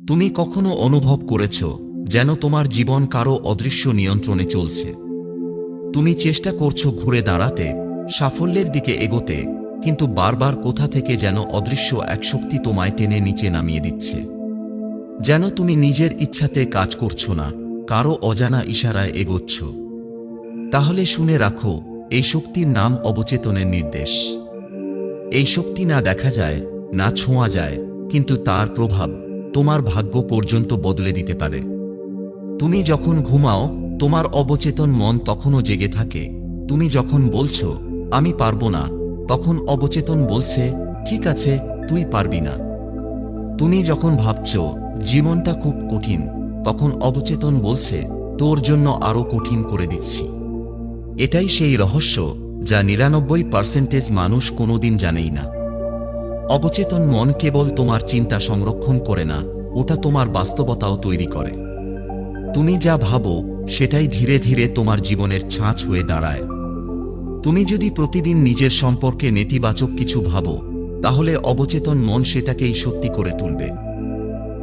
তুমি কখনো অনুভব করেছ যেন তোমার জীবন কারও অদৃশ্য নিয়ন্ত্রণে চলছে? তুমি চেষ্টা করছ ঘুরে দাঁড়াতে, সাফল্যের দিকে এগোতে, কিন্তু বারবার কোথা থেকে যেন অদৃশ্য এক শক্তি তোমায় টেনে নিচে নামিয়ে দিচ্ছে? যেন তুমি নিজের ইচ্ছাতে কাজ করছ না, কারও অজানা ইশারায় এগোচ্ছ? তাহলে শুনে রাখো, এই শক্তির নাম অবচেতনের নির্দেশ। এই শক্তি না দেখা যায়, না ছোঁয়া যায়, কিন্তু তার প্রভাব তোমার ভাগ্য পর্যন্ত বদলে দিতে পারে। তুমি যখন ঘুমাও, তোমার অবচেতন মন তখনও জেগে থাকে। তুমি যখন বলছো, আমি পারব না, তখন অবচেতন বলছে, ঠিক আছে, তুই পারবি না। তুমি যখন ভাবছ, জীবনটা খুব কঠিন, তখন অবচেতন বলছে, তোর জন্য আরও কঠিন করে দিচ্ছি। এটাই সেই রহস্য যা নিরানব্বই পার্সেন্টেজ মানুষ কোনোদিন জানেই না। অবচেতন মন কেবল তোমার চিন্তা সংরক্ষণ করে না, ওটা তোমার বাস্তবতাও তৈরি করে। তুমি যা ভাবো, সেটাই ধীরে ধীরে তোমার জীবনের ছাঁচ হয়ে দাঁড়ায়। তুমি যদি প্রতিদিন নিজের সম্পর্কে নেতিবাচক কিছু ভাবো, তাহলে অবচেতন মন সেটাকেই সত্যি করে তুলবে।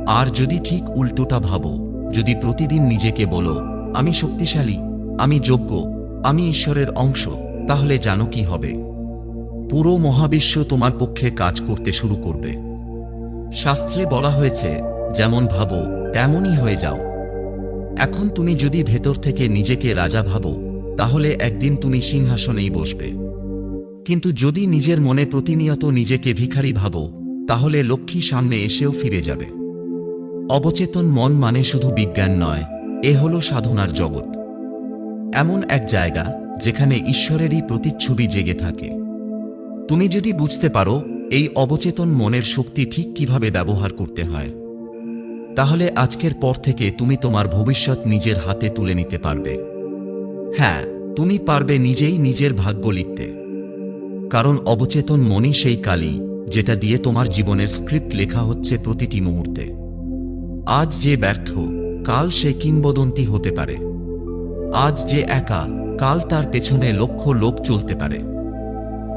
আর যদি ঠিক উল্টোটা ভাবো, যদি প্রতিদিন নিজেকে বলো, আমি শক্তিশালী, আমি যোগ্য, আমি ঈশ্বরের অংশ, তাহলে জানো কি হবে? পুরো মহাবিশ্ব তোমার পক্ষে কাজ করতে শুরু করবে। শাস্ত্রে বলা হয়েছে, যেমন ভাবো, তেমনই হয়ে যাও। এখন তুমি যদি ভেতর থেকে নিজেকে রাজা ভাবো, তাহলে একদিন তুমি সিংহাসনেই বসবে। কিন্তু যদি নিজের মনে প্রতিনিয়ত নিজেকে ভিখারি ভাবো, তাহলে লক্ষ্মী সামনে এসেও ফিরে যাবে। অবচেতন মন মানে শুধু বিজ্ঞান নয়, এ হল সাধনার জগৎ। এমন এক জায়গা, যেখানে ঈশ্বরেরই প্রতিচ্ছবি জেগে থাকে। তুমি যদি বুঝতে পারো এই অবচেতন মনের শক্তি ঠিক কীভাবে ব্যবহার করতে হয়, তাহলে আজকের পর থেকে তুমি তোমার ভবিষ্যৎ নিজের হাতে তুলে নিতে পারবে। হ্যাঁ তুমি পারবে নিজেই নিজের ভাগ্য লিখতে। কারণ অবচেতন মনই সেই কালি, যেটা দিয়ে তোমার জীবনের স্ক্রিপ্ট লেখা হচ্ছে প্রতিটি মুহূর্তে। আজ যে ব্যর্থ, কাল সে কিংবদন্তি হতে পারে। আজ যে একা, কাল তার পেছনে লক্ষ লোক চলতে পারে।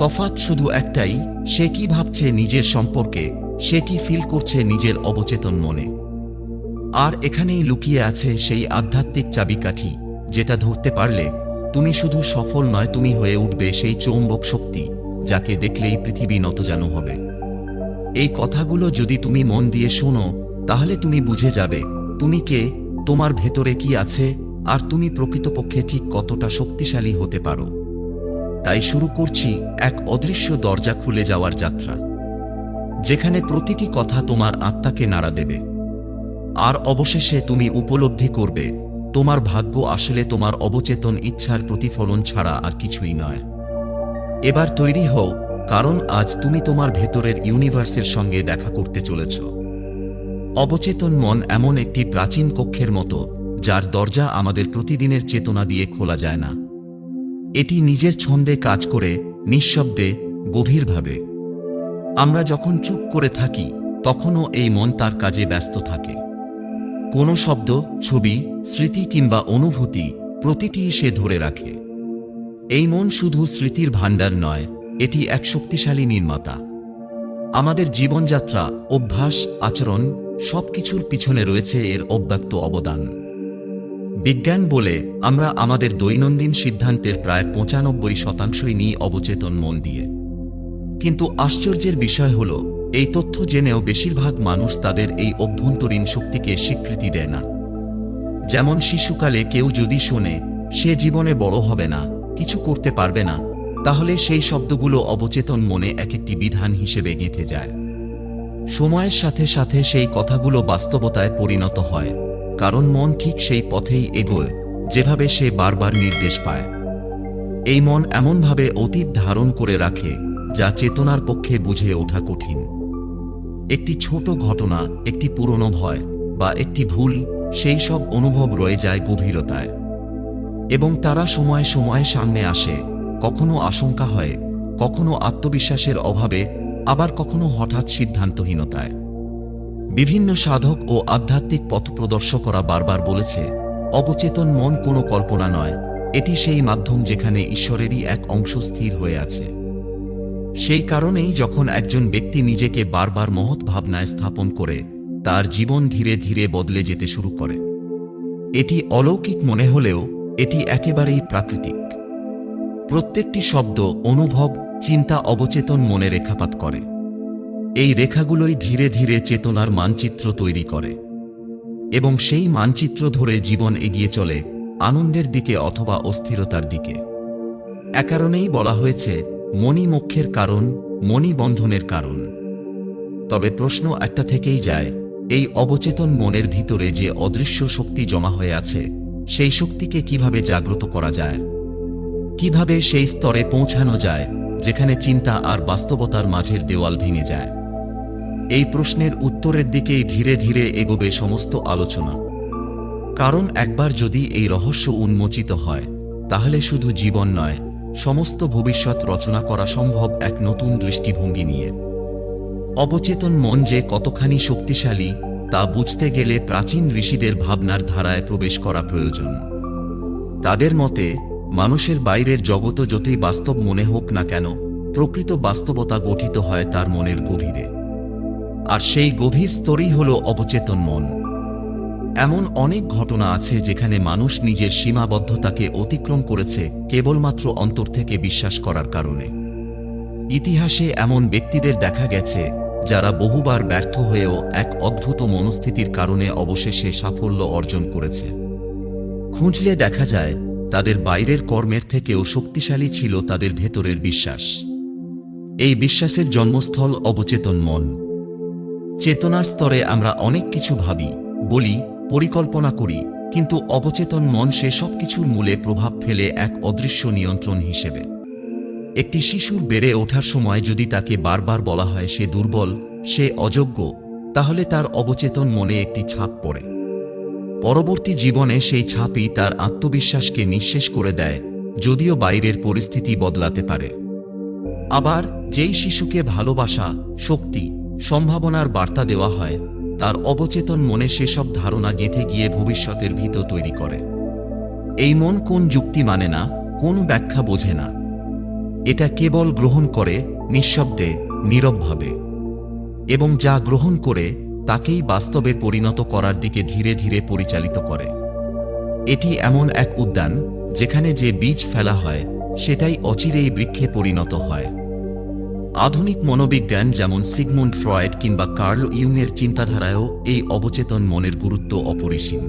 তফাৎ শুধু একটাই, সে কি ভাবছে নিজের সম্পর্কে, সে কি ফিল করছে নিজের অবচেতন মনে। আর এখানেই লুকিয়ে আছে সেই আধ্যাত্মিক চাবিকাঠি, যেটা ধরতে পারলে, তুমি শুধু সফল নয়, তুমি হয়ে উঠবে সেই চৌম্বক শক্তি, যাকে দেখলেই পৃথিবী নতজানু হবে। এই কথাগুলো যদি তুমি মন দিয়ে শোনো, তাহলে তুমি বুঝে যাবে, তুমি কে, তোমার ভেতরে কি আছে, আর তুমি প্রকৃতপক্ষে ঠিক কতটা শক্তিশালী হতে পারো। তাই শুরু করছি এক অদৃশ্য দরজা খুলে যাওয়ার যাত্রা, যেখানে প্রতিটি কথা তোমার আত্মাকে নাড়া দেবে। আর অবশেষে তুমি উপলব্ধি করবে, তোমার ভাগ্য আসলে তোমার অবচেতন ইচ্ছার প্রতিফলন ছাড়া আর কিছুই নয়। এবার তৈরি হও, কারণ আজ তুমি তোমার ভেতরের ইউনিভার্সের সঙ্গে দেখা করতে চলেছ। অবচেতন মন এমন একটি প্রাচীন কক্ষের মতো, যার দরজা আমাদের প্রতিদিনের চেতনা দিয়ে খোলা যায় না। এটি নিজের ছন্দে কাজ করে, নিঃশব্দে, গভীরভাবে। আমরা যখন চুপ করে থাকি, তখনও এই মন তার কাজে ব্যস্ত থাকে। কোনো শব্দ, ছবি, স্মৃতি কিংবা অনুভূতি প্রতিটি সে ধরে রাখে। এই মন শুধু স্মৃতির ভাণ্ডার নয়, এটি এক শক্তিশালী নির্মাতা। আমাদের জীবনযাত্রা, অভ্যাস, আচরণ সবকিছুর পিছনে রয়েছে এর অব্যক্ত অবদান। বিজ্ঞান বলে, আমরা আমাদের দৈনন্দিন সিদ্ধান্তের প্রায় পঁচানব্বই শতাংশই নিই অবচেতন মন দিয়ে। কিন্তু আশ্চর্যের বিষয় হল, এই তথ্য জেনেও বেশিরভাগ মানুষ তাদের এই অভ্যন্তরীণ শক্তিকে স্বীকৃতি দেয় না। যেমন শিশুকালে কেউ যদি শোনে, সে জীবনে বড় হবে না, কিছু করতে পারবে না, তাহলে সেই শব্দগুলো অবচেতন মনে এক একটি বিধান হিসেবে গেঁথে যায়। সময়ের সাথে সাথে সেই কথাগুলো বাস্তবতায় পরিণত হয়। কারণ মন ঠিক সেই পথেই এগোয়, যেভাবে সে বারবার নির্দেশ পায়। এই মন এমনভাবে অতীত ধারণ করে রাখে, যা চেতনার পক্ষে বুঝে ওঠা কঠিন। একটি ছোট ঘটনা, একটি পুরনো ভয় বা একটি ভুল, সেই সব অনুভব রয়ে যায় গভীরতায়। এবং তারা সময়ে সময়ে সামনে আসে, কখনো আশঙ্কা হয়, কখনো আত্মবিশ্বাসের অভাবে, আবার কখনো হঠাৎ সিদ্ধান্তহীনতায়। বিভিন্ন সাধক ও আধ্যাত্মিক পথপ্রদর্শকরা বারবার বলেছে, অবচেতন মন কোনো কল্পনা নয়, এটি সেই মাধ্যম যেখানে ঈশ্বরেরই এক অংশ স্থির হয়ে আছে। সেই কারণেই যখন একজন ব্যক্তি নিজেকে বারবার মহৎ ভাবনায় স্থাপন করে, তার জীবন ধীরে ধীরে বদলে যেতে শুরু করে। এটি অলৌকিক মনে হলেও, এটি একেবারেই প্রাকৃতিক। প্রত্যেকটি শব্দ অনুভব, চিন্তা, অবচেতন মনে রেখাপাত করে। এই রেখাগুলোই ধীরে ধীরে চেতনার মানচিত্র তৈরি করে। এবং সেই মানচিত্র ধরে জীবন এগিয়ে চলে আনন্দের দিকে অথবা অস্থিরতার দিকে। এ কারণেই বলা হয়েছে, মণি মোক্ষের কারণ, মণি বন্ধনের কারণ। তবে প্রশ্ন একটা থেকেই যায়, এই অবচেতন মনের ভিতরে যে অদৃশ্য শক্তি জমা হয়ে আছে, সেই শক্তিকে কীভাবে জাগ্রত করা যায়? কীভাবে সেই স্তরে পৌঁছানো যায়, যেখানে চিন্তা আর বাস্তবতার মাঝের দেওয়াল ভেঙে যায়? এই প্রশ্নের উত্তরের দিকেই ধীরে ধীরে এগোবে সমস্ত আলোচনা। কারণ একবার যদি এই রহস্য উন্মোচিত হয়, তাহলে শুধু জীবন নয়, সমস্ত ভবিষ্যৎ রচনা করা সম্ভব এক নতুন দৃষ্টিভঙ্গি নিয়ে। অবচেতন মন যে কতখানি শক্তিশালী, তা বুঝতে গেলে প্রাচীন ঋষিদের ভাবনার ধারায় প্রবেশ করা প্রয়োজন। তাদের মতে, মানুষের বাইরের জগত যতই বাস্তব মনে হোক না কেন, প্রকৃত বাস্তবতা গঠিত হয় তার মনের গভীরে। আর সেই গভীর স্তরেই হল অবচেতন মন। এমন অনেক ঘটনা আছে যেখানে মানুষ নিজের সীমাবদ্ধতাকে অতিক্রম করেছে কেবলমাত্র অন্তর থেকে বিশ্বাস করার কারণে। ইতিহাসে এমন ব্যক্তিদের দেখা গেছে যারা বহুবার ব্যর্থ হয়েও এক অদ্ভুত মনস্থিতির কারণে অবশেষে সাফল্য অর্জন করেছে। খুঁজলে দেখা যায়, তাদের বাইরের কর্মের থেকেও শক্তিশালী ছিল তাদের ভেতরের বিশ্বাস। এই বিশ্বাসের জন্মস্থল অবচেতন মন। চেতনার স্তরে আমরা অনেক কিছু ভাবি, বলি, পরিকল্পনা করি, কিন্তু অবচেতন মন সে সব কিছুর মূলে প্রভাব ফেলে এক অদৃশ্য নিয়ন্ত্রণ হিসেবে। একটি শিশুর বেড়ে ওঠার সময় যদি তাকে বারবার বলা হয় সে দুর্বল, সে অযোগ্য, তাহলে তার অবচেতন মনে একটি ছাপ পড়ে। পরবর্তী জীবনে সেই ছাপই তার আত্মবিশ্বাসকে নিঃশেষ করে দেয়, যদিও বাইরের পরিস্থিতি বদলাতে পারে। আবার, যেই শিশুকে ভালোবাসা, শক্তি সম্ভাবনার বার্তা দেওয়া হয়, তার অবচেতন মনে সেসব ধারণা গেঁথে গিয়ে ভবিষ্যতের ভীত তৈরি করে। এই মন কোন যুক্তি মানে না, কোন ব্যাখ্যা বোঝে না। এটা কেবল গ্রহণ করে, নিঃশব্দে, নীরবভাবে। এবং যা গ্রহণ করে, তাকেই বাস্তবে পরিণত করার দিকে ধীরে ধীরে পরিচালিত করে। এটি এমন এক উদ্যান, যেখানে যে বীজ ফেলা হয়, সেটাই অচিরেই বৃক্ষে পরিণত হয়। আধুনিক মনোবিজ্ঞান যেমন সিগমুন্ড ফ্রয়েড কিংবা কার্ল ইউংয়ের চিন্তাধারায়ও এই অবচেতন মনের গুরুত্ব অপরিসীম।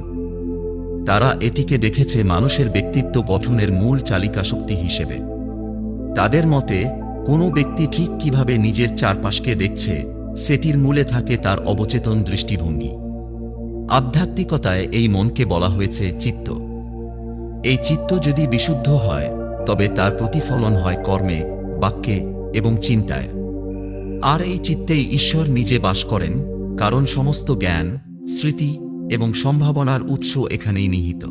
তারা এটিকে দেখেছে মানুষের ব্যক্তিত্ব গঠনের মূল চালিকা শক্তি হিসেবে। তাদের মতে, কোনো ব্যক্তি ঠিক কীভাবে নিজের চারপাশকে দেখছে, সেটির মূলে থাকে তার অবচেতন দৃষ্টিভঙ্গি। আধ্যাত্মিকতায় এই মনকে বলা হয়েছে চিত্ত। এই চিত্ত যদি বিশুদ্ধ হয়, তবে তার প্রতিফলন হয় কর্মে, বাক্যে এবং চিন্তায়। আর এই চিত্তেই ঈশ্বর নিজে বাস করেন, কারণ সমস্ত জ্ঞান, স্মৃতি এবং সম্ভাবনার উৎস এখানেই নিহিত।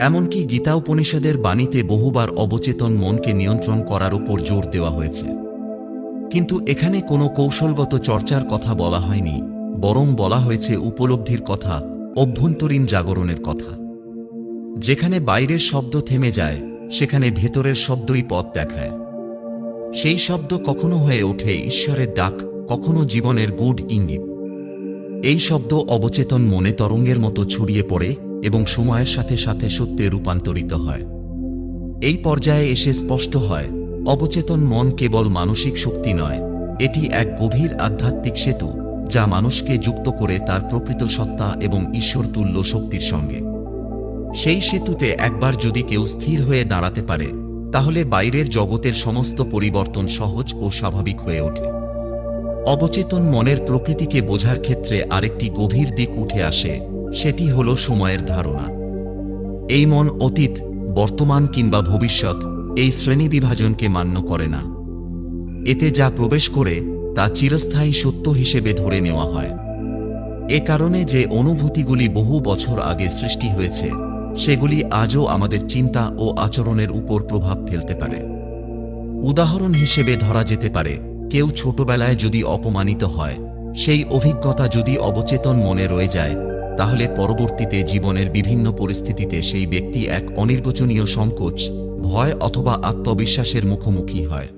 এমনকি গীতা উপনিষদের বাণীতে বহুবার অবচেতন মনকে নিয়ন্ত্রণ করার উপর জোর দেওয়া হয়েছে। কিন্তু এখানে কোনো কৌশলগত চর্চার কথা বলা হয়নি, বরং বলা হয়েছে উপলব্ধির কথা, অভ্যন্তরীণ জাগরণের কথা। যেখানে বাইরের শব্দ থেমে যায়, সেখানে ভেতরের শব্দই পথ দেখায়। সেই শব্দ কখনো হয়ে ওঠে ঈশ্বরের ডাক, কখনো জীবনের গুড ইঙ্গিত। এই শব্দ অবচেতন মনে তরঙ্গের মতো ছড়িয়ে পড়ে এবং সময়ের সাথে সাথে সত্যে রূপান্তরিত হয়। এই পর্যায়ে এসে স্পষ্ট হয়, অবচেতন মন কেবল মানসিক শক্তি নয়, এটি এক গভীর আধ্যাত্মিক সেতু, যা মানুষকে যুক্ত করে তার প্রকৃত সত্তা এবং ঈশ্বরতুল্য শক্তির সঙ্গে। সেই সেতুতে একবার যদি কেউ স্থির হয়ে দাঁড়াতে পারে তাহলে বাইরের জগতের সমস্ত পরিবর্তন সহজ ও স্বাভাবিক হয়ে ওঠে। অবচেতন মনের প্রকৃতিকে বোঝার ক্ষেত্রে আরেকটি গভীর দিক উঠে আসে, সেটি হল সময়ের ধারণা। এই মন অতীত, বর্তমান কিংবা ভবিষ্যৎ এই শ্রেণি বিভাজনকে মান্য করে না। এতে যা প্রবেশ করে, তা চিরস্থায়ী সত্য হিসেবে ধরে নেওয়া হয়। এ কারণে যে অনুভূতিগুলি বহু বছর আগে সৃষ্টি হয়েছে সেগুলি আজও আমাদের চিন্তা ও আচরণের উপর প্রভাব ফেলতে পারে। উদাহরণ হিসেবে ধরা যেতে পারে, কেউ ছোটবেলায় যদি অপমানিত হয়, সেই অভিজ্ঞতা যদি অবচেতন মনে রয়ে যায়, তাহলে পরবর্তীতে জীবনের বিভিন্ন পরিস্থিতিতে সেই ব্যক্তি এক অনির্বচনীয় সংকোচ, ভয় অথবা আত্মবিশ্বাসের মুখোমুখি হয়।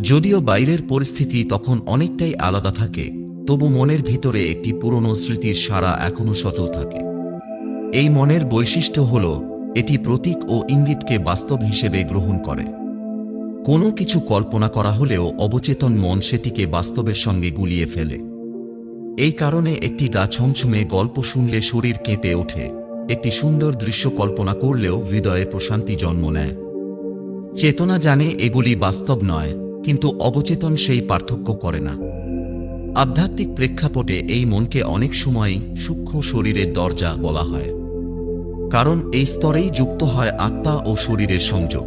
যদিও বাইরের পরিস্থিতি তখন অনেকটাই আলাদা থাকে, তবু মনের ভিতরে একটি পুরনো স্মৃতির সারা এখনও সচল থাকে। এই মনের বৈশিষ্ট্য হল, এটি প্রতীক ও ইঙ্গিতকে বাস্তব হিসেবে গ্রহণ করে। কোনো কিছু কল্পনা করা হলেও অবচেতন মন সেটিকে বাস্তবের সঙ্গে গুলিয়ে ফেলে। এই কারণে একটি গা ছমছমে গল্প শুনলে শরীর কেঁপে ওঠে, একটি সুন্দর দৃশ্য কল্পনা করলেও হৃদয়ে প্রশান্তি জন্ম নেয়। চেতনা জানে এগুলি বাস্তব নয়, কিন্তু অবচেতন সেই পার্থক্য করে না। আধ্যাত্মিক প্রেক্ষাপটে এই মনকে অনেক সময়ই সূক্ষ্ম শরীরের দরজা বলা হয়। কারণ এই স্তরেই যুক্ত হয় আত্মা ও শরীরের সংযোগ।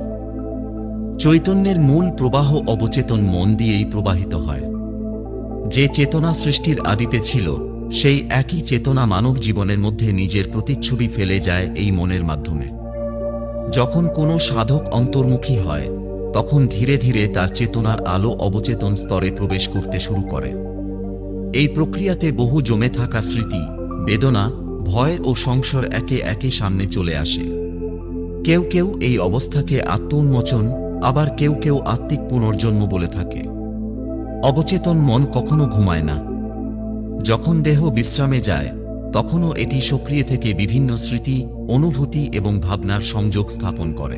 চৈতন্যের মূল প্রবাহ অবচেতন মন দিয়েই প্রবাহিত হয়। যে চেতনা সৃষ্টির আদিতে ছিল, সেই একই চেতনা মানব জীবনের মধ্যে নিজের প্রতিচ্ছবি ফেলে যায় এই মনের মাধ্যমে। যখন কোনো সাধক অন্তর্মুখী হয়, তখন ধীরে ধীরে তার চেতনার আলো অবচেতন স্তরে প্রবেশ করতে শুরু করে। এই প্রক্রিয়াতে বহু জমে থাকা স্মৃতি, বেদনা, ভয় ও সংসার একে একে সামনে চলে আসে। কেউ কেউ এই অবস্থাকে আত্মোন্মোচন, আবার কেউ কেউ আত্মিক পুনর্জন্ম বলে থাকে। অবচেতন মন কখনো ঘুমায় না। যখন দেহ বিশ্রামে যায়, তখনও এটি সক্রিয় থেকে বিভিন্ন স্মৃতি, অনুভূতি এবং ভাবনার সংযোগ স্থাপন করে।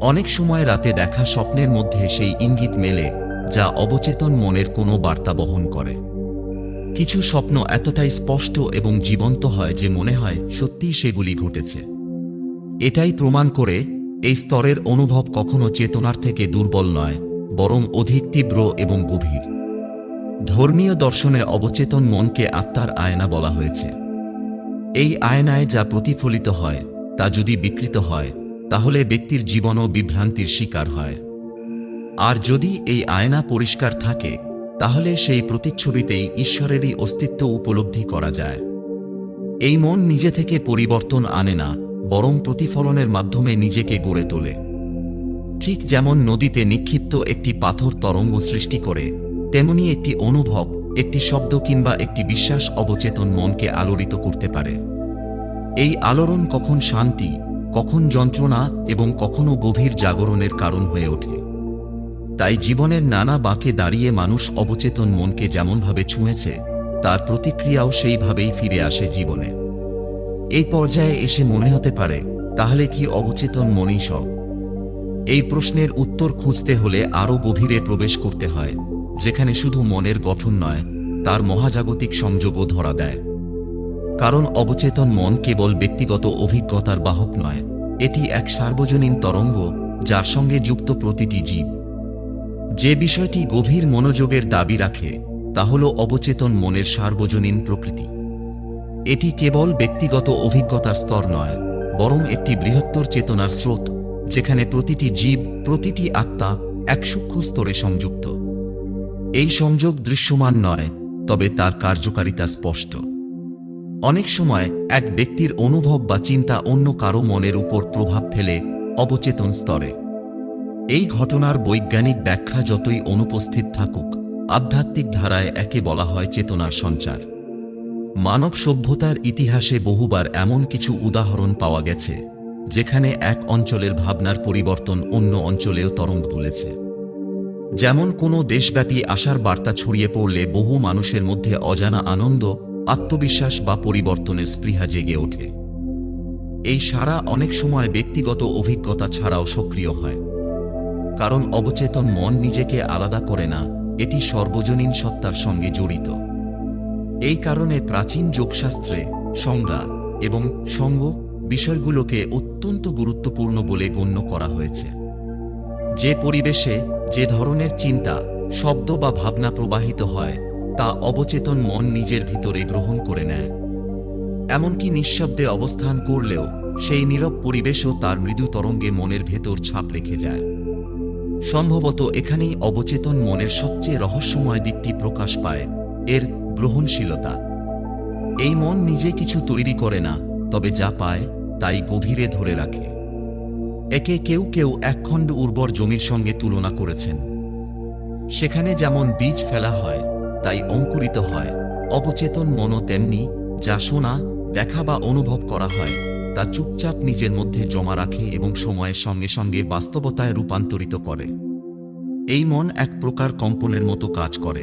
অনেক সময় রাতে দেখা স্বপ্নের মধ্যে সেই ইঙ্গিত মেলে, যা অবচেতন মনের কোনো বার্তা বহন করে। কিছু স্বপ্ন এতটাই স্পষ্ট এবং জীবন্ত হয় যে মনে হয় সত্যিই সেগুলি ঘটেছে। এটাই প্রমাণ করে এই স্তরের অনুভব কখনো চেতনার থেকে দুর্বল নয়, বরং অধিক তীব্র এবং গভীর। ধর্মীয় দর্শনে অবচেতন মনকে আত্মার আয়না বলা হয়েছে। এই আয়নায় যা প্রতিফলিত হয়, তা যদি বিকৃত হয়, তাহলে ব্যক্তির জীবনও বিভ্রান্তির শিকার হয়। আর যদি এই আয়না পরিষ্কার থাকে তাহলে সেই প্রতিচ্ছবিতেই ঈশ্বরেরই অস্তিত্ব উপলব্ধি করা যায়। এই মন নিজে থেকে পরিবর্তন আনে না, বরং প্রতিফলনের মাধ্যমে নিজেকে গড়ে তোলে। ঠিক যেমন নদীতে নিক্ষিপ্ত একটি পাথর তরঙ্গ সৃষ্টি করে, তেমনি একটি অনুভব, একটি শব্দ কিংবা একটি বিশ্বাস অবচেতন মনকে আলোড়িত করতে পারে। এই আলোড়ন কখন শান্তি, কখন যন্ত্রণা এবং কখনো গভীর জাগরণের কারণ হয়ে ওঠে। তাই জীবনের নানা বাঁকে দাঁড়িয়ে মানুষ অবচেতন মনকে যেমনভাবে ছুঁয়েছে, তার প্রতিক্রিয়াও সেইভাবেই ফিরে আসে জীবনে। এই পর্যায়ে এসে মনে হতে পারে, তাহলে কি অবচেতন মনই সব? এই প্রশ্নের উত্তর খুঁজতে হলে আরও গভীরে প্রবেশ করতে হয়, যেখানে শুধু মনের গঠন নয়, তার মহাজাগতিক সংযোগও ধরা দেয়। কারণ অবচেতন মন কেবল ব্যক্তিগত অভিজ্ঞতার বাহক নয়, এটি এক সার্বজনীন তরঙ্গ, যার সঙ্গে যুক্ত প্রতিটি জীব। যে বিষয়টি গভীর মনোযোগের দাবি রাখে, তা হল অবচেতন মনের সার্বজনীন প্রকৃতি। এটি কেবল ব্যক্তিগত অভিজ্ঞতার স্তর নয়, বরং একটি বৃহত্তর চেতনার স্রোত, যেখানে প্রতিটি জীব, প্রতিটি আত্মা এক সূক্ষ্ম স্তরে সংযুক্ত। এই সংযোগ দৃশ্যমান নয়, তবে তার কার্যকারিতা স্পষ্ট। অনেক সময় এক ব্যক্তির অনুভব বা চিন্তা অন্য কারও মনের উপর প্রভাব ফেলে অবচেতন স্তরে। এই ঘটনার বৈজ্ঞানিক ব্যাখ্যা যতই অনুপস্থিত থাকুক, আধ্যাত্মিক ধারায় একে বলা হয় চেতনার সঞ্চার। মানব সভ্যতার ইতিহাসে বহুবার এমন কিছু উদাহরণ পাওয়া গেছে, যেখানে এক অঞ্চলের ভাবনার পরিবর্তন অন্য অঞ্চলেও তরঙ্গ তুলেছে। যেমন কোনো দেশব্যাপী আশার বার্তা ছড়িয়ে পড়লে বহু মানুষের মধ্যে অজানা আনন্দ, আত্মবিশ্বাস বা পরিবর্তনের স্পৃহা জেগে ওঠে। এই সারা অনেক সময় ব্যক্তিগত অভিজ্ঞতা ছাড়াও সক্রিয় হয়। কারণ অবচেতন মন নিজেকে আলাদা করে না, এটি সর্বজনীন সত্তার সঙ্গে জড়িত। এই কারণে প্রাচীন যোগশাস্ত্রে সংজ্ঞা এবং সঙ্গ বিষয়গুলোকে অত্যন্ত গুরুত্বপূর্ণ বলে গণ্য করা হয়েছে। যে পরিবেশে যে ধরনের চিন্তা, শব্দ বা ভাবনা প্রবাহিত হয়, তা অবচেতন মন নিজের ভিতরে গ্রহণ করে নেয়। এমনকি নিঃশব্দে অবস্থান করলেও সেই নীরব পরিবেশও তার মৃদু তরঙ্গে মনের ভেতর ছাপ রেখে যায়। সম্ভবত এখানেই অবচেতন মনের সবচেয়ে রহস্যময় দিকটি প্রকাশ পায়, এর গ্রহণশীলতা। এই মন নিজে কিছু তৈরি করে না, তবে যা পায় তাই গভীরে ধরে রাখে। একে কেউ কেউ একখণ্ড উর্বর জমির সঙ্গে তুলনা করেছেন। সেখানে যেমন বীজ ফেলা হয়, তাই অঙ্কুরিত হয়, অবচেতন মনও তেমনি যা শোনা, দেখা বা অনুভব করা হয় তা চুপচাপ নিজের মধ্যে জমা রাখে এবং সময়ের সঙ্গে সঙ্গে বাস্তবতায় রূপান্তরিত করে। এই মন এক প্রকার কম্পনের মতো কাজ করে।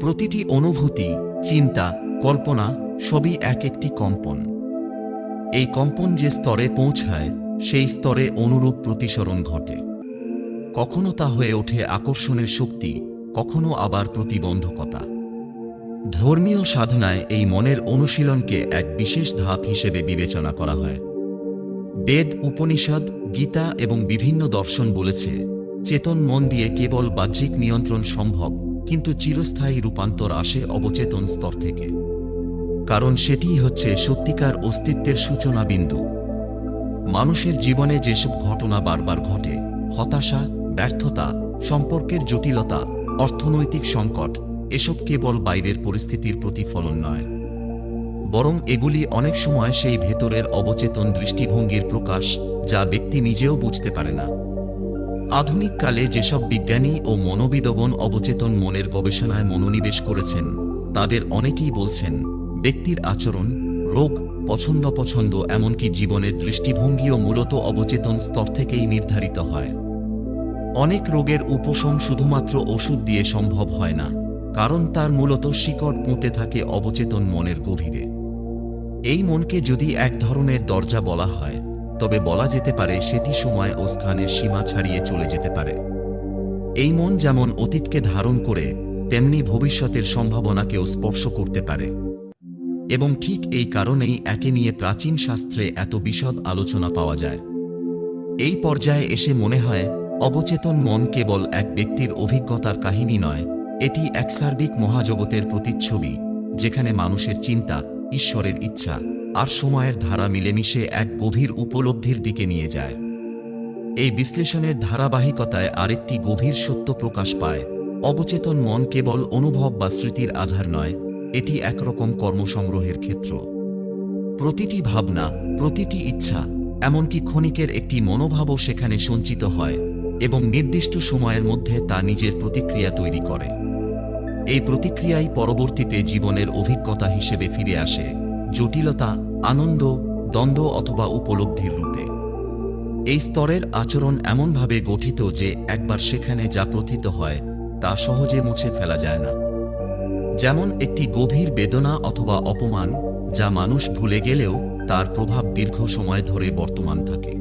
প্রতিটি অনুভূতি, চিন্তা, কল্পনা সবই এক একটি কম্পন। এই কম্পন যে স্তরে পৌঁছায়, সেই স্তরে অনুরূপ প্রতিসরণ ঘটে। কখনো তা হয়ে ওঠে আকর্ষণের শক্তি, কখনো আবার প্রতিবন্ধকতা। ধর্মীয় সাধনায় এই মনের অনুশীলনকে এক বিশেষ ধাপ হিসেবে বিবেচনা করা হয়। বেদ, উপনিষদ, গীতা এবং বিভিন্ন দর্শন বলেছে, চেতন মন দিয়ে কেবল বাহ্যিক নিয়ন্ত্রণ সম্ভব, কিন্তু চিরস্থায়ী রূপান্তর আসে অবচেতন স্তর থেকে। কারণ সেটিই হচ্ছে সত্যিকার অস্তিত্বের সূচনা বিন্দু। মানুষের জীবনে যেসব ঘটনা বারবার ঘটে, হতাশা, ব্যর্থতা, সম্পর্কের জটিলতা, অর্থনৈতিক সংকট এসব কেবল বাইরের পরিস্থিতির প্রতিফলন নয়, বরং এগুলি অনেক সময় সেই ভেতরের অবচেতন দৃষ্টিভঙ্গির প্রকাশ যা ব্যক্তি নিজেও বুঝতে পারে না। আধুনিক কালে যেসব বিজ্ঞানী ও মনোবিদগণ অবচেতন মনের গবেষণায় মনোনিবেশ করেছেন, তাদের অনেকেই বলছেন, ব্যক্তির আচরণ, রোগ পছন্দ পছন্দ এমনকি জীবনের দৃষ্টিভঙ্গিও মূলত অবচেতন স্তর থেকেই নির্ধারিত হয়। অনেক রোগের উপশম শুধুমাত্র ওষুধ দিয়ে সম্ভব হয় না। কারণ তার মূলত শিকড় পুঁতে থাকে অবচেতন মনের গভীরে। এই মনকে যদি এক ধরনের দরজা বলা হয়, তবে বলা যেতে পারে সেটি সময় ও স্থানের সীমা ছাড়িয়ে চলে যেতে পারে। এই মন যেমন অতীতকে ধারণ করে, তেমনি ভবিষ্যতের সম্ভাবনাকেও স্পর্শ করতে পারে। এবং ঠিক এই কারণেই একে নিয়ে প্রাচীন শাস্ত্রে এত বিশদ আলোচনা পাওয়া যায়। এই পর্যায়ে এসে মনে হয়, অবচেতন মন কেবল এক ব্যক্তির অভিজ্ঞতার কাহিনী নয় এটি এক সার্বিক মহাজগতের প্রতিচ্ছবি, যেখানে মানুষের চিন্তা, ঈশ্বরের ইচ্ছা, আর সময়ের ধারা মিলেমিশে এক গভীর উপলব্ধির দিকে নিয়ে যায়। এই বিশ্লেষণের ধারাবাহিকতায় আরেকটি গভীর সত্য প্রকাশ পায়। অবচেতন মন কেবল অনুভব বা স্মৃতির আধার নয়, এটি একরকম কর্মসংগ্রহের ক্ষেত্র। প্রতিটি ভাবনা, প্রতিটি ইচ্ছা, এমনকি ক্ষণিকের একটি মনোভাবও সেখানে সঞ্চিত হয় এবং নির্দিষ্ট সময়ের মধ্যে তা নিজের প্রতিক্রিয়া তৈরি করে। এই প্রতিক্রিয়াই পরবর্তীতে জীবনের অভিজ্ঞতা হিসেবে ফিরে আসে, জটিলতা, আনন্দ, দ্বন্দ্ব অথবা উপলব্ধির রূপে। এই স্তরের আচরণ এমনভাবে গঠিত যে একবার সেখানে যা প্রথিত হয়, তা সহজে মুছে ফেলা যায় না। যেমন একটি গভীর বেদনা অথবা অপমান, যা মানুষ ভুলে গেলেও তার প্রভাব দীর্ঘ সময় ধরে বর্তমান থাকে।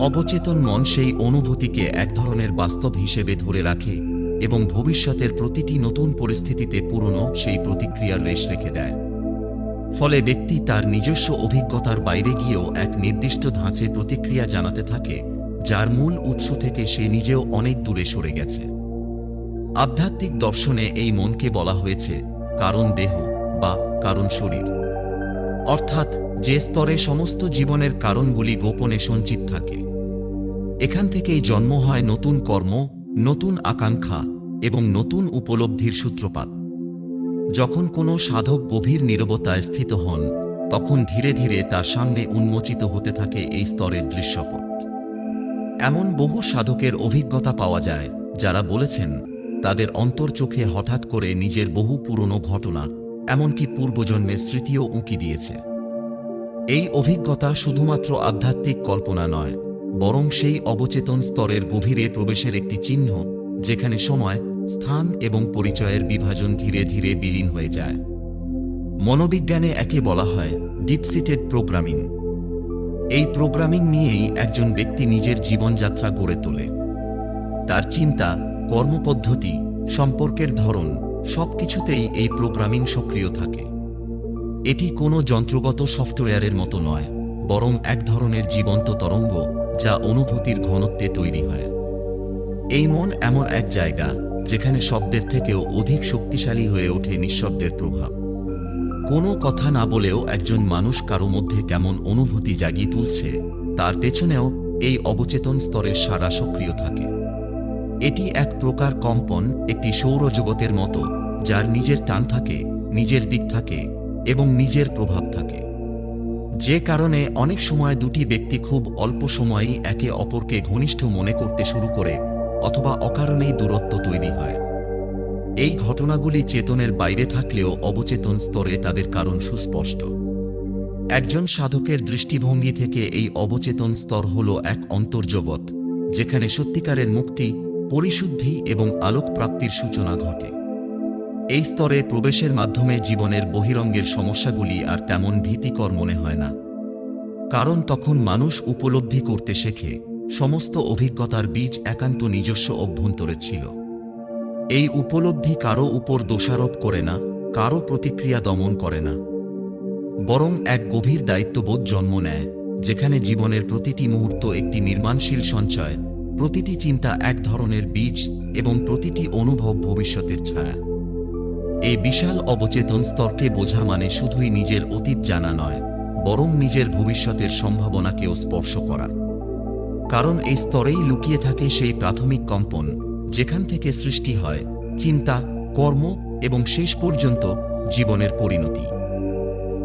অবচেতন মন সেই অনুভূতিকে এক ধরনের বাস্তব হিসেবে ধরে রাখে এবং ভবিষ্যতের প্রতিটি নতুন পরিস্থিতিতে পুরনো সেই প্রতিক্রিয়ার রেশ রেখে দেয়। ফলে ব্যক্তি তার নিজস্ব অভিজ্ঞতার বাইরে গিয়েও এক নির্দিষ্ট ধাঁচে প্রতিক্রিয়া জানাতে থাকে, যার মূল উৎস থেকে সে নিজেও অনেক দূরে সরে গেছে। আধ্যাত্মিক দর্শনে এই মনকে বলা হয়েছে, কারণ দেহ বা কারণ শরীর। অর্থাৎ যে স্তরে সমস্ত জীবনের কারণগুলি গোপনে সঞ্চিত থাকে। এখান থেকেই জন্ম হয় নতুন কর্ম নতুন আকাঙ্ক্ষা এবং নতুন উপলব্ধির সূত্রপাত। যখন কোনো সাধক গভীর নীরবতায় স্থিত হন, তখন ধীরে ধীরে তার সামনে উন্মোচিত হতে থাকে এই স্তরের দৃশ্যপট। এমন বহু সাধকের অভিজ্ঞতা পাওয়া যায়, যারা বলেছেন, তাদের অন্তর চোখে হঠাৎ করে নিজের বহু পুরনো ঘটনা, এমনকি পূর্বজন্মের স্মৃতিও উঁকি দিয়েছে। এই অভিজ্ঞতা শুধুমাত্র আধ্যাত্মিক কল্পনা নয় বরং সেই অবচেতন স্তরের গভীরে প্রবেশের একটি চিহ্ন, যেখানে সময়, স্থান এবং পরিচয়ের বিভাজন ধীরে ধীরে বিলীন হয়ে যায়। মনোবিজ্ঞানে একে বলা হয় ডিপসিটেড প্রোগ্রামিং। এই প্রোগ্রামিং নিয়েই একজন ব্যক্তি নিজের জীবনযাত্রা গড়ে তোলে। তার চিন্তা, কর্মপদ্ধতি, সম্পর্কের ধরন সবকিছুতেই এই প্রোগ্রামিং সক্রিয় থাকে। এটি কোনো যন্ত্রগত সফটওয়্যারের মতো নয়। বরং এক ধরনের জীবন্ত তরঙ্গ যা অনুভূতির ঘনত্বে তৈরি হয়। এই মন এমন এক জায়গা যেখানে শব্দের থেকেও অধিক শক্তিশালী হয়ে ওঠে নিঃশব্দের প্রভাব। কোনো কথা না বলেও একজন মানুষ কারও মধ্যে কেমন অনুভূতি জাগিয়ে তুলছে, তার পেছনেও এই অবচেতন স্তরের সারা সক্রিয় থাকে। এটি এক প্রকার কম্পন একটি সৌরজগতের মতো, যার নিজের টান থাকে, নিজের দিক থাকে এবং নিজের প্রভাব থাকে। যে কারণে অনেক সময় দুটি ব্যক্তি খুব অল্প সময়েই একে অপরকে ঘনিষ্ঠ মনে করতে শুরু করে, অথবা অকারণেই দূরত্ব তৈরি হয়। এই ঘটনাগুলি চেতনের বাইরে থাকলেও অবচেতন স্তরে তাদের কারণ সুস্পষ্ট। একজন সাধকের দৃষ্টিভঙ্গি থেকে এই অবচেতন স্তর হল এক অন্তর্জগৎ, যেখানে সত্যিকারের মুক্তি, পরিশুদ্ধি এবং আলোক প্রাপ্তির সূচনা ঘটে। এই স্তরে প্রবেশের মাধ্যমে জীবনের বহিরঙ্গের সমস্যাগুলি আর তেমন ভীতিকর মনে হয় না। কারণ তখন মানুষ উপলব্ধি করতে শেখে, সমস্ত অভিজ্ঞতার বীজ একান্ত নিজস্ব অভ্যন্তরে ছিল। এই উপলব্ধি কারও উপর দোষারোপ করে না, কারও প্রতিক্রিয়া দমন করে না। বরং এক গভীর দায়িত্ববোধ জন্ম নেয়, যেখানে জীবনের প্রতিটি মুহূর্ত একটি নির্মাণশীল সঞ্চয়, প্রতিটি চিন্তা এক ধরনের বীজ এবং প্রতিটি অনুভব ভবিষ্যতের ছায়া। এই বিশাল অবচেতন স্তরকে বোঝা মানে শুধুই নিজের অতীত জানা নয়, বরং নিজের ভবিষ্যতের সম্ভাবনাকেও স্পর্শ করা। কারণ এই স্তরেই লুকিয়ে থাকে সেই প্রাথমিক কম্পন, যেখান থেকে সৃষ্টি হয় চিন্তা, কর্ম এবং শেষ পর্যন্ত জীবনের পরিণতি।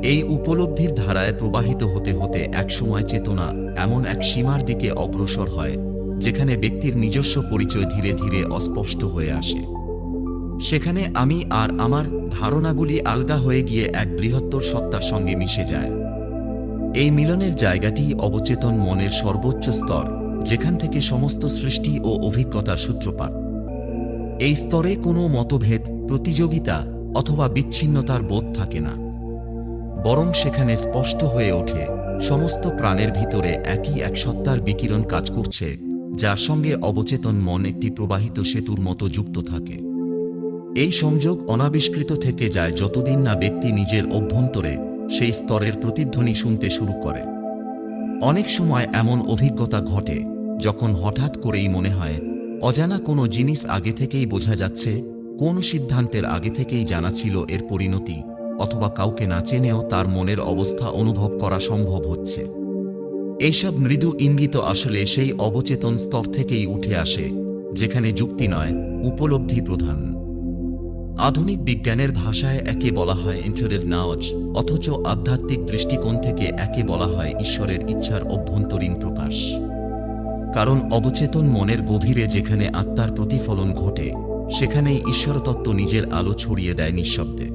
এই উপলব্ধির ধারায় প্রবাহিত হতে হতে একসময় চেতনা এমন এক সীমার দিকে অগ্রসর হয়, যেখানে ব্যক্তির নিজস্ব পরিচয় ধীরে ধীরে অস্পষ্ট হয়ে আসে। সেখানে আমি আর আমার ধারণাগুলি আলগা হয়ে গিয়ে এক বৃহত্তর সত্তার সঙ্গে মিশে যায়। এই মিলনের জায়গাটি অবচেতন মনের সর্বোচ্চ স্তর, যেখান থেকে সমস্ত সৃষ্টি ও অভিজ্ঞতার সূত্রপাত। এই স্তরে কোনো মতভেদ, প্রতিযোগিতা অথবা বিচ্ছিন্নতার বোধ থাকে না। বরং সেখানে স্পষ্ট হয়ে ওঠে, সমস্ত প্রাণের ভিতরে একই এক সত্তার বিকিরণ কাজ করছে, যার সঙ্গে অবচেতন মন একটি প্রবাহিত সেতুর মতো যুক্ত থাকে। এই সংযোগ অনাবিষ্কৃত থেকে যায় যতদিন না ব্যক্তি নিজের অভ্যন্তরে সেই স্তরের প্রতিধ্বনি শুনতে শুরু করে। অনেক সময় এমন অভিজ্ঞতা ঘটে যখন হঠাৎ করেই মনে হয়, অজানা কোনো জিনিস আগে থেকেই বোঝা যাচ্ছে, কোন সিদ্ধান্তের আগে থেকেই জানা ছিল এর পরিণতি, অথবা কাউকে না চেনেও তার মনের অবস্থা অনুভব করা সম্ভব হচ্ছে। এইসব মৃদু ইঙ্গিত আসলে সেই অবচেতন স্তর থেকেই উঠে আসে, যেখানে যুক্তি নয়, উপলব্ধি প্রধান। আধুনিক বিজ্ঞানের ভাষায় একে বলা হয় ইন্টারের নাওজ অথচ আধ্যাত্মিক দৃষ্টিকোণ থেকে একে বলা হয় ঈশ্বরের ইচ্ছার অভ্যন্তরীণ প্রকাশ। কারণ অবচেতন মনের গভীরে যেখানে আত্মার প্রতিফলন ঘটে, সেখানেই ঈশ্বরতত্ত্ব নিজের আলো ছড়িয়ে দেয় নিঃশব্দে।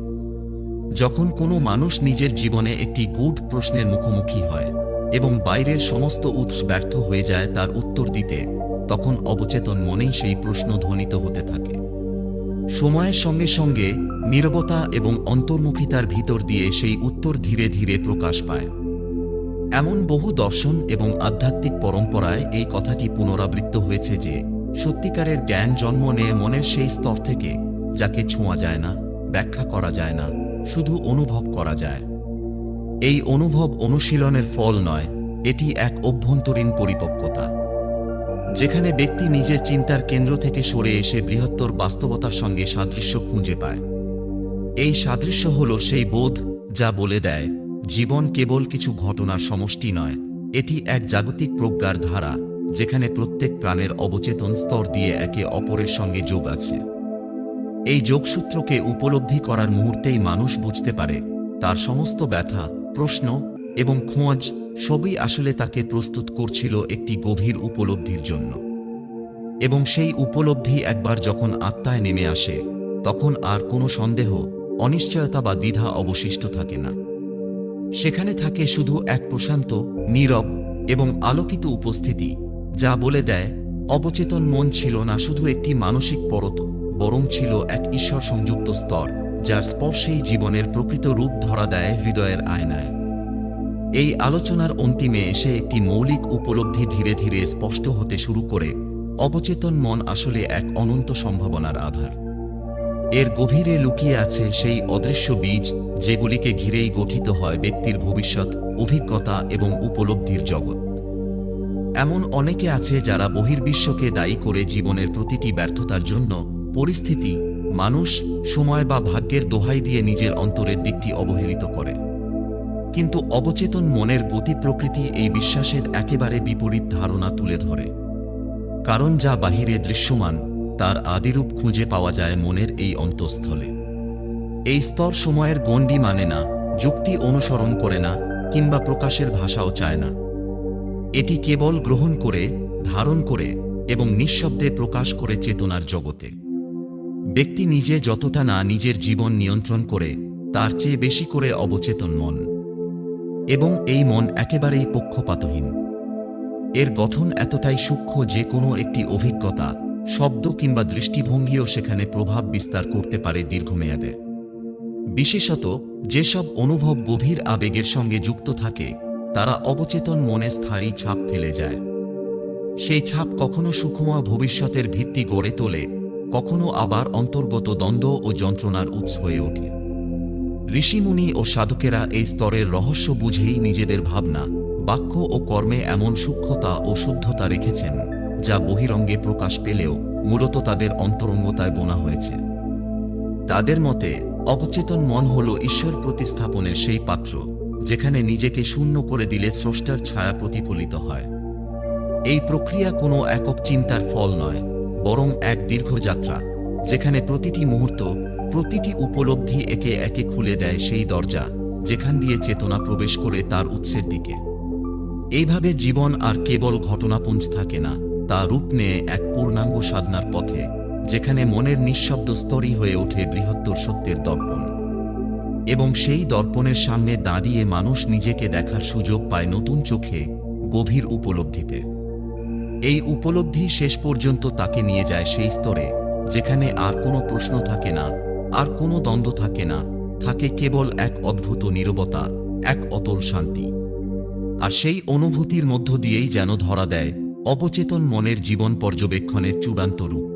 যখন কোনো মানুষ নিজের জীবনে একটি গুড প্রশ্নের মুখোমুখি হয় এবং বাইরের সমস্ত উৎস ব্যর্থ হয়ে যায় তার উত্তর দিতে, তখন অবচেতন মনেই সেই প্রশ্ন ধ্বনিত হতে থাকে। সময়ের সঙ্গে সঙ্গে নীরবতা এবং অন্তর্মুখিতার ভিতর দিয়ে সেই উত্তর ধীরে ধীরে প্রকাশ পায়। এমন বহু দর্শন এবং আধ্যাত্মিক পরম্পরায় এই কথাটি পুনরাবৃত্ত হয়েছে যে, সত্যিকারের জ্ঞান জন্ম নেয় মনের সেই স্তর থেকে, যাকে ছোঁয়া যায় না, ব্যাখ্যা করা যায় না, শুধু অনুভব করা যায়। এই অনুভব অনুশীলনের ফল নয়, এটি এক অভ্যন্তরীণ পরিপক্কতা। যেখানে ব্যক্তি নিজের চিন্তার কেন্দ্র থেকে সরে এসে বৃহত্তর বাস্তবতার সঙ্গে সাদৃশ্য খুঁজে পায়। এই সাদৃশ্য হল সেই বোধ যা বলে দেয়, জীবন কেবল কিছু ঘটনার সমষ্টি নয়, এটি এক জাগতিক প্রজ্ঞার ধারা, যেখানে প্রত্যেক প্রাণের অবচেতন স্তর দিয়ে একে অপরের সঙ্গে যোগ আছে। এই যোগসূত্রকে উপলব্ধি করার মুহূর্তেই মানুষ বুঝতে পারে, তার সমস্ত ব্যথা, প্রশ্ন এবং খোঁজ সবই আসলে তাকে প্রস্তুত করছিল একটি গভীর উপলব্ধির জন্য। এবং সেই উপলব্ধি একবার যখন আত্মায় নেমে আসে, তখন আর কোনো সন্দেহ, অনিশ্চয়তা বা দ্বিধা অবশিষ্ট থাকে না। সেখানে থাকে শুধু এক প্রশান্ত, নীরব এবং আলোকিত উপস্থিতি, যা বলে দেয়, অবচেতন মন ছিল না শুধু একটি মানসিক পরত, বরং ছিল এক ঈশ্বর সংযুক্ত স্তর, যার স্পর্শেই জীবনের প্রকৃত রূপ ধরা দেয় হৃদয়ের আয়নায়। এই আলোচনার অন্তিমে এসে একটি মৌলিক উপলব্ধি ধীরে ধীরে স্পষ্ট হতে শুরু করে, অবচেতন মন আসলে এক অনন্ত সম্ভাবনার আধার। এর গভীরে লুকিয়ে আছে সেই অদৃশ্য বীজ যেগুলিকে ঘিরেই গঠিত হয় ব্যক্তির ভবিষ্যৎ, অভিজ্ঞতা এবং উপলব্ধির জগৎ। এমন অনেকে আছে যারা বহির্বিশ্বকে দায়ী করে জীবনের প্রতিটি ব্যর্থতার জন্য পরিস্থিতি, মানুষ, সময় বা ভাগ্যের দোহাই দিয়ে নিজের অন্তরের দিকটি অবহেলিত করে। কিন্তু অবচেতন মনের গতি প্রকৃতি এই বিশ্বাসের একেবারে বিপরীত ধারণা তুলে ধরে। কারণ যা বাহিরে দৃশ্যমান, তার আদিরূপ খুঁজে পাওয়া যায় মনের এই অন্তঃস্থলে। এই স্তর সময়ের গণ্ডি মানে না, যুক্তি অনুসরণ করে না, কিংবা প্রকাশের ভাষাও চায় না। এটি কেবল গ্রহণ করে, ধারণ করে, এবং নিঃশব্দে প্রকাশ করে চেতনার জগতে। ব্যক্তি নিজে যতটা না নিজের জীবন নিয়ন্ত্রণ করে, তার চেয়ে বেশি করে অবচেতন মন। এবং এই মন একেবারেই পক্ষপাতহীন। এর গঠন এতটাই সূক্ষ্ম যে কোনো একটি অভিজ্ঞতা, শব্দ কিংবা দৃষ্টিভঙ্গিও সেখানে প্রভাব বিস্তার করতে পারে দীর্ঘমেয়াদে। বিশেষত, যেসব অনুভব গভীর আবেগের সঙ্গে যুক্ত থাকে, তারা অবচেতন মনে স্থায়ী ছাপ ফেলে যায়। সেই ছাপ কখনো সুখময় ভবিষ্যতের ভিত্তি গড়ে তোলে, কখনো আবার অন্তর্গত দ্বন্দ্ব ও যন্ত্রণার উৎস হয়ে ওঠে। ঋষিমুনি ও সাধকেরা এই স্তরের রহস্য বুঝেই নিজেদের ভাবনা, বাক্য ও কর্মে এমন সূক্ষ্মতা ও শুদ্ধতা রেখেছেন, যা বহিরঙ্গে প্রকাশ পেলেও মূলত তাদের অন্তরঙ্গতায় বোনা হয়েছে। তাদের মতে, অবচেতন মন হল ঈশ্বর প্রতিস্থাপনের সেই পাত্র, যেখানে নিজেকে শূন্য করে দিলে স্রষ্টার ছায়া প্রতিফলিত হয়। এই প্রক্রিয়া কোনো একক চিন্তার ফল নয়, বরং এক দীর্ঘ যাত্রা যেখানে প্রতিটি মুহূর্ত প্রতিটি উপলব্ধি একে একে খুলে দেয় সেই দরজা যেখান দিয়ে চেতনা প্রবেশ করে তার উৎসের দিকে। এইভাবে জীবন আর কেবল ঘটনাপুঞ্জ থাকে না, তা রূপ নেয় এক পূর্ণাঙ্গ সাধনার পথে, যেখানে মনের নিঃশব্দ স্তরই হয়ে ওঠে বৃহত্তর সত্যের দর্পণ। এবং সেই দর্পণের সামনে দাঁড়িয়ে মানুষ নিজেকে দেখার সুযোগ পায় নতুন চোখে, গভীর উপলব্ধিতে। এই উপলব্ধি শেষ পর্যন্ত তাকে নিয়ে যায় সেই স্তরে, যেখানে আর কোনো প্রশ্ন থাকে না আর কোনো দ্বন্দ্ব থাকে না। থাকে কেবল এক অদ্ভুত নিরবতা, এক অতল শান্তি। আর সেই অনুভূতির মধ্য দিয়েই যেন ধরা দেয় অবচেতন মনের জীবন পর্যবেক্ষণের চূড়ান্ত রূপ।